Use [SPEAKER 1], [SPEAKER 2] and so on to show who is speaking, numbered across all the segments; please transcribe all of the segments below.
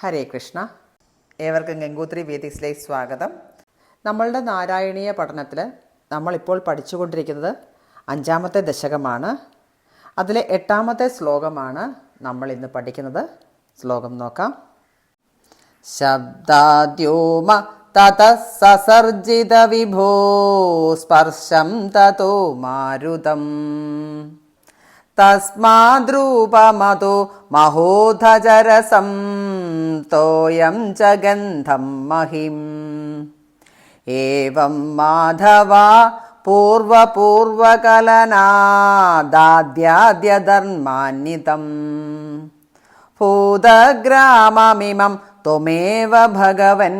[SPEAKER 1] ഹരേ കൃഷ്ണ. ഏവർക്കും ഗംഗോത്രി വേദിക്സിലേക്ക് സ്വാഗതം. നമ്മളുടെ നാരായണീയ പഠനത്തിൽ നമ്മളിപ്പോൾ പഠിച്ചുകൊണ്ടിരിക്കുന്നത് അഞ്ചാമത്തെ ദശകമാണ്. അതിലെ എട്ടാമത്തെ ശ്ലോകമാണ് നമ്മൾ ഇന്ന് പഠിക്കുന്നത്. ശ്ലോകം നോക്കാം. ശബ്ദാദ്യോമ തത വിഭോ സ്പർശം തതോ മാരുതം. തസ്മാദ്രൂപമതോ മഹോധജരസം. തോയം ജഗന്ധം ഗന്ധം മഹിം ഏവം മാധവ പൂർവപൂർവകലനാദാദ്യാദ്യധർമാന്വിതം ഭൂതഗ്രാമമിമം ത്വമേവ ഭഗവൻ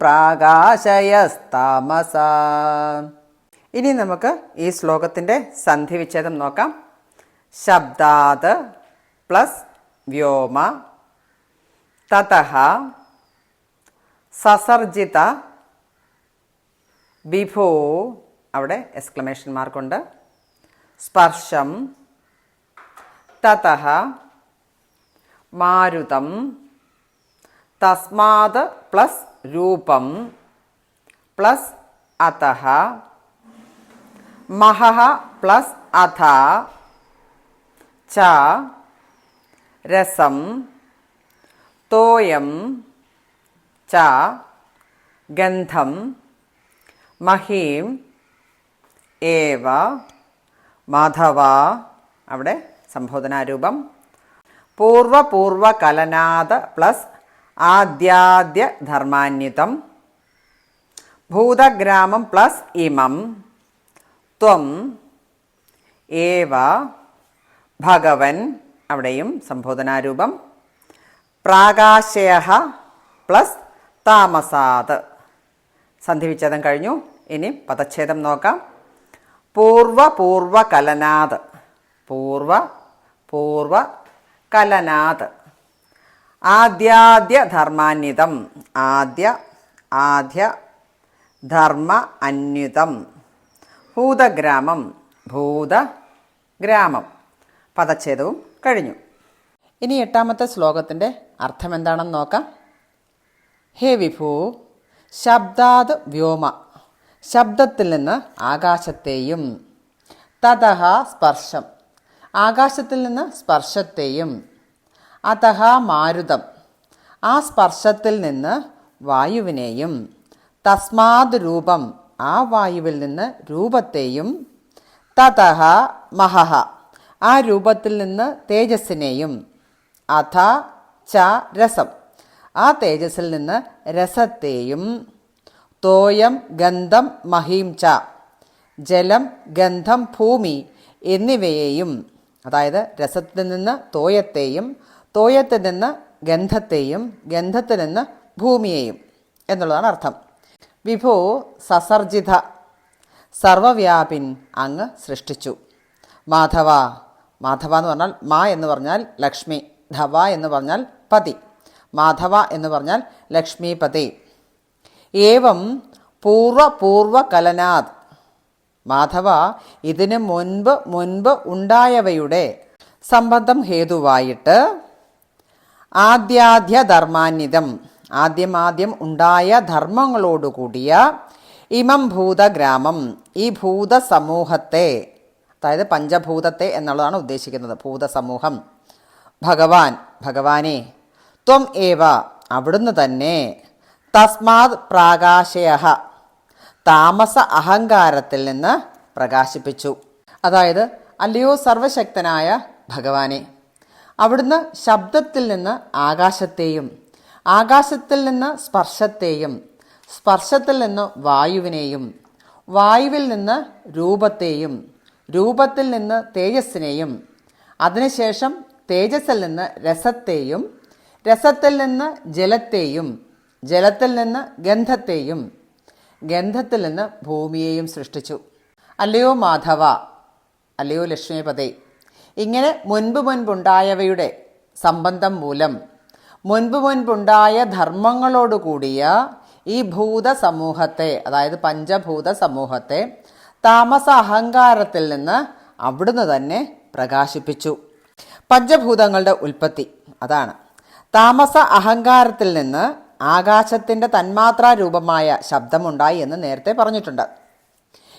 [SPEAKER 1] പ്രാകാശയസ്താമസ ഇനി നമുക്ക് ഈ ശ്ലോകത്തിന്റെ സന്ധിവിച്ഛേദം നോക്കാം. ശബ്ദാത് പ്ലസ് വ്യോമ തതഹ സസർജിത വിഭോ അവിടെ എക്സ്ക്ലമേഷൻ മാർക്കുണ്ട് സ്പർശം തതഹ മാരുതം തസ്മാത് പ്ലസ് രൂപം പ്ലസ് അതഹ മഹഃ പ്ലസ് അഥ ച രസം തോയം ച ഗന്ധം മഹീം ഏവ മാധവ. അവിടെ സംബോധനാരൂപം. പൂർവപൂർവകലനാഥ പ്ലസ് ആദ്യാദ്യ ധർമാന്വിതം. ഭൂതഗ്രാമം പ്ലസ് ഇമം. ത്വം ഏവ ഭഗവൻ. അവിടെയും സംബോധനാരൂപം. പ്രാകാശയ പ്ലസ് താമസാത്. സന്ധിവിച്ഛേദം കഴിഞ്ഞു. ഇനി പദച്ഛേദം നോക്കാം. പൂർവ പൂർവ കലനാത് പൂർവ പൂർവ കലനാത് ആദ്യാദ്യ ധർമാന്യുതം ആദ്യ ആദ്യ ധർമ്മ അന്വിതം. ഭൂതഗ്രാമം ഭൂതഗ്രാമം. പദച്ഛേദവും കഴിഞ്ഞു. ഇനി എട്ടാമത്തെ ശ്ലോകത്തിന്റെ അർത്ഥം എന്താണെന്ന് നോക്കാം. ഹേ വിഭു ശബ്ദാത് വ്യോമ ശബ്ദത്തിൽ നിന്ന് ആകാശത്തെയും തതഹ സ്പർശം ആകാശത്തിൽ നിന്ന് സ്പർശത്തെയും അതഹ മാരുതം ആ സ്പർശത്തിൽ നിന്ന് വായുവിനെയും തസ്മാത് രൂപം ആ വായുവിൽ നിന്ന് രൂപത്തെയും തതഹ മഹഹ ആ രൂപത്തിൽ നിന്ന് തേജസ്സിനെയും അഥ ച രസം. ആ തേജസ്സിൽ നിന്ന് രസത്തെയും തോയം ഗന്ധം മഹീം ച ജലം ഗന്ധം ഭൂമി എന്നിവയെയും അതായത് രസത്തിൽ നിന്ന് തോയത്തെയും തോയത്തിൽ നിന്ന് ഗന്ധത്തെയും ഗന്ധത്തിൽ നിന്ന് ഭൂമിയെയും എന്നുള്ളതാണ് അർത്ഥം. വിഭോ സസർജിത സർവവ്യാപിൻ അങ്ങ് സൃഷ്ടിച്ചു. മാധവ മാധവ എന്ന് പറഞ്ഞാൽ മാ എന്ന് പറഞ്ഞാൽ ലക്ഷ്മി. ധവ എന്ന് പറഞ്ഞാൽ പതി. മാധവ എന്ന് പറഞ്ഞാൽ ലക്ഷ്മിപതി. ഏവം പൂർവപൂർവകലനാത് പൂർവ കലനാത് മാധവ ഇതിന് മുൻപ് മുൻപ് ഉണ്ടായവയുടെ സംബന്ധം ഹേതുവായിട്ട് ആദ്യാദ്യ ധർമാന്വിതം ആദ്യമാദ്യം ഉണ്ടായ ധർമ്മങ്ങളോടുകൂടിയ ഇമം ഭൂതഗ്രാമം. ഈ ഭൂതസമൂഹത്തെ അതായത് പഞ്ചഭൂതത്തെ എന്നുള്ളതാണ് ഉദ്ദേശിക്കുന്നത് ഭൂതസമൂഹം. ഭഗവാൻ ഭഗവാനെ ത്വം ഏവ അവിടുന്ന് തന്നെ തസ്മാത് പ്രാകാശയ താമസ അഹങ്കാരത്തിൽ നിന്ന് പ്രകാശിപ്പിച്ചു. അതായത് അല്ലയോ സർവശക്തനായ ഭഗവാനെ അവിടുന്ന് ശബ്ദത്തിൽ നിന്ന് ആകാശത്തെയും ആകാശത്തിൽ നിന്ന് സ്പർശത്തെയും സ്പർശത്തിൽ നിന്ന് വായുവിനെയും വായുവിൽ നിന്ന് രൂപത്തെയും രൂപത്തിൽ നിന്ന് തേജസ്സിനെയും അതിനുശേഷം തേജസ്സിൽ നിന്ന് രസത്തെയും രസത്തിൽ നിന്ന് ജലത്തെയും ജലത്തിൽ നിന്ന് ഗന്ധത്തെയും ഗന്ധത്തിൽ നിന്ന് ഭൂമിയെയും സൃഷ്ടിച്ചു. അല്ലയോ മാധവ അല്ലയോ ലക്ഷ്മീപതേ ഇങ്ങനെ മുൻപ് മുൻപുണ്ടായവയുടെ സംബന്ധം മൂലം മുൻപ് മുൻപുണ്ടായ ധർമ്മങ്ങളോടുകൂടിയ ഈ ഭൂത സമൂഹത്തെ അതായത് പഞ്ചഭൂത സമൂഹത്തെ താമസ അഹങ്കാരത്തിൽ നിന്ന് അവിടുന്ന് തന്നെ പ്രകാശിപ്പിച്ചു. പഞ്ചഭൂതങ്ങളുടെ ഉൽപ്പത്തി. അതാണ്. താമസ അഹങ്കാരത്തിൽ നിന്ന് ആകാശത്തിന്റെ തന്മാത്രാ രൂപമായ ശബ്ദമുണ്ടായി എന്ന് നേരത്തെ പറഞ്ഞിട്ടുണ്ട്.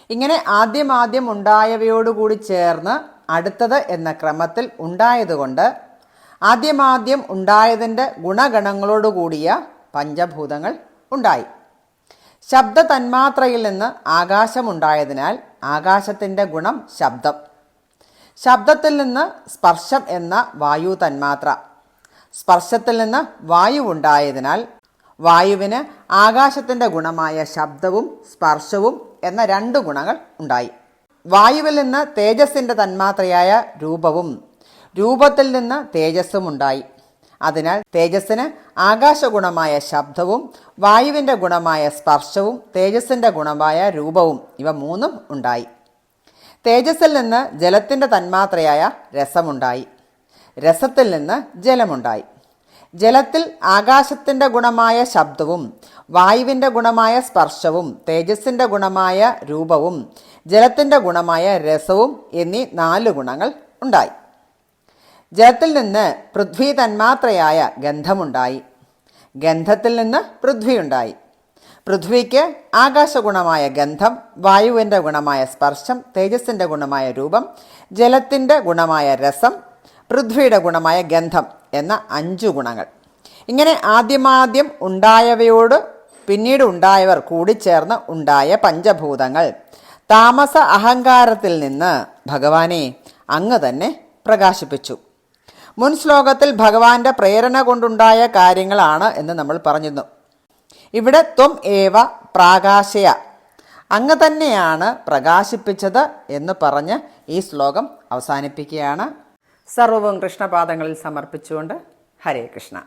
[SPEAKER 1] ഇങ്ങനെ ആദ്യം ആദ്യം ഉണ്ടായവയോടുകൂടി ചേർന്ന് അടുത്തത് എന്ന ക്രമത്തിൽ ഉണ്ടായതുകൊണ്ട് ആദ്യമാദ്യം ഉണ്ടായതിന്റെ ഗുണഗണങ്ങളോടുകൂടിയ പഞ്ചഭൂതങ്ങൾ ഉണ്ടായി. ശബ്ദ തന്മാത്രയിൽ നിന്ന് ആകാശമുണ്ടായതിനാൽ ആകാശത്തിന്റെ ഗുണം ശബ്ദം. ശബ്ദത്തിൽ നിന്ന് സ്പർശം എന്ന വായു തന്മാത്ര. സ്പർശത്തിൽ നിന്ന് വായു ഉണ്ടായതിനാൽ വായുവിന് ആകാശത്തിന്റെ ഗുണമായ ശബ്ദവും സ്പർശവും എന്ന രണ്ട് ഗുണങ്ങൾ ഉണ്ടായി. വായുവിൽ നിന്ന് തേജസ്സിന്റെ തന്മാത്രയായ രൂപവും രൂപത്തിൽ നിന്ന് തേജസ്സും ഉണ്ടായി. അതിനാൽ തേജസ്സിന് ആകാശഗുണമായ ശബ്ദവും വായുവിന്റെ ഗുണമായ സ്പർശവും തേജസ്സിന്റെ ഗുണമായ രൂപവും ഇവ മൂന്നും ഉണ്ടായി. തേജസ്സിൽ നിന്ന് ജലത്തിന്റെ തന്മാത്രയായ രസമുണ്ടായി. രസത്തിൽ നിന്ന് ജലമുണ്ടായി. ജലത്തിൽ ആകാശത്തിന്റെ ഗുണമായ ശബ്ദവും വായുവിന്റെ ഗുണമായ സ്പർശവും തേജസ്സിന്റെ ഗുണമായ രൂപവും ജലത്തിന്റെ ഗുണമായ രസവും എന്നീ നാല് ഗുണങ്ങൾ ഉണ്ടായി. ജലത്തിൽ നിന്ന് പൃഥ്വി തന്മാത്രയായ ഗന്ധമുണ്ടായി. ഗന്ധത്തിൽ നിന്ന് പൃഥ്വിയുണ്ടായി. പൃഥ്വിക്ക് ആകാശഗുണമായ ഗന്ധം വായുവിന്റെ ഗുണമായ സ്പർശം തേജസ്സിന്റെ ഗുണമായ രൂപം ജലത്തിന്റെ ഗുണമായ രസം പൃഥ്വിയുടെ ഗുണമായ ഗന്ധം എന്ന അഞ്ചു ഗുണങ്ങൾ. ഇങ്ങനെ ആദ്യമാദ്യം ഉണ്ടായവയോട് പിന്നീട് ഉണ്ടായവർ കൂടിച്ചേർന്ന് ഉണ്ടായ പഞ്ചഭൂതങ്ങൾ. താമസ അഹങ്കാരത്തിൽ നിന്ന് ഭഗവാനെ അങ്ങ് തന്നെ പ്രകാശിപ്പിച്ചു. മുൻ ശ്ലോകത്തിൽ ഭഗവാന്റെ പ്രേരണ കൊണ്ടുണ്ടായ കാര്യങ്ങളാണ് എന്ന് നമ്മൾ പറഞ്ഞിരുന്നു. ഇവിടെ ത്വം ഏവ പ്രാകാശയ. അങ്ങ് തന്നെയാണ് പ്രകാശിപ്പിച്ചത് എന്ന് പറഞ്ഞ് ഈ ശ്ലോകം അവസാനിപ്പിക്കുകയാണ്. സർവവും കൃഷ്ണപാദങ്ങളിൽ സമർപ്പിച്ചുകൊണ്ട് ഹരേ കൃഷ്ണ.